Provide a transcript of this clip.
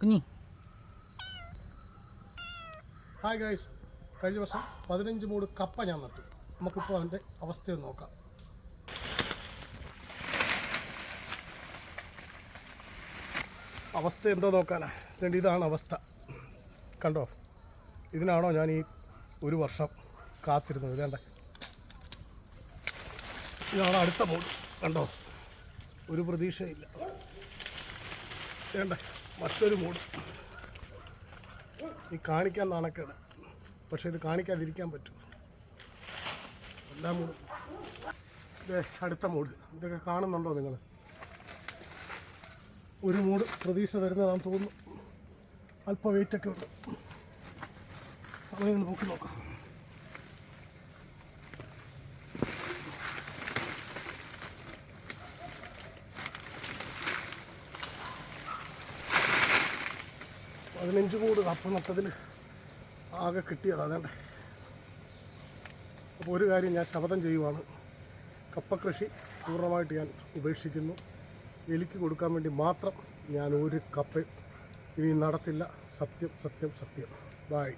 കുഞ്ഞി. Hi guys കഴിഞ്ഞ വർഷം പതിനഞ്ച് മൂട് കപ്പ ഞാൻ നട്ടു. നമുക്കിപ്പോൾ അതിന്റെ അവസ്ഥയൊന്ന് നോക്കാം. അവസ്ഥ എന്തോ നോക്കാനാ. രണ്ട് ഇതാണ് അവസ്ഥ. കണ്ടോ? ഇതിനാണോ ഞാൻ ഈ ഒരു വർഷം കാത്തിരുന്നത്. വേണ്ട ഇതാണ് അടുത്ത മൂട്. കണ്ടോ? ഒരു പ്രതീക്ഷയില്ല. വേണ്ട മറ്റൊരു മൂട് ഈ കാണിക്കാൻ നാണക്കേട്. പക്ഷെ ഇത് കാണിക്കാതിരിക്കാൻ പറ്റും. എല്ലാ മൂടും അടുത്ത മൂട് ഇതൊക്കെ കാണുന്നുണ്ടോ നിങ്ങൾ ഒരു മൂട് പ്രതീക്ഷ തരുന്നതാണെന്ന് തോന്നുന്നു. അല്പം വെയിറ്റൊക്കെ ഉണ്ട്. അങ്ങനെ നോക്കി നോക്കാം. പതിനഞ്ച് കൂട് കപ്പ നട്ടതിൽ ആകെ കിട്ടിയത് അതുകൊണ്ട് അപ്പോൾ ഒരു കാര്യം ഞാൻ ശപഥം ചെയ്യുവാണ്. കപ്പ കൃഷി പൂർണമായിട്ട് ഞാൻ ഉപേക്ഷിക്കുന്നു. എലിക്ക് കൊടുക്കാൻ വേണ്ടി മാത്രം ഞാൻ ഒരു കപ്പ ഇനി നടത്തില്ല. സത്യം സത്യം സത്യം. ബായ്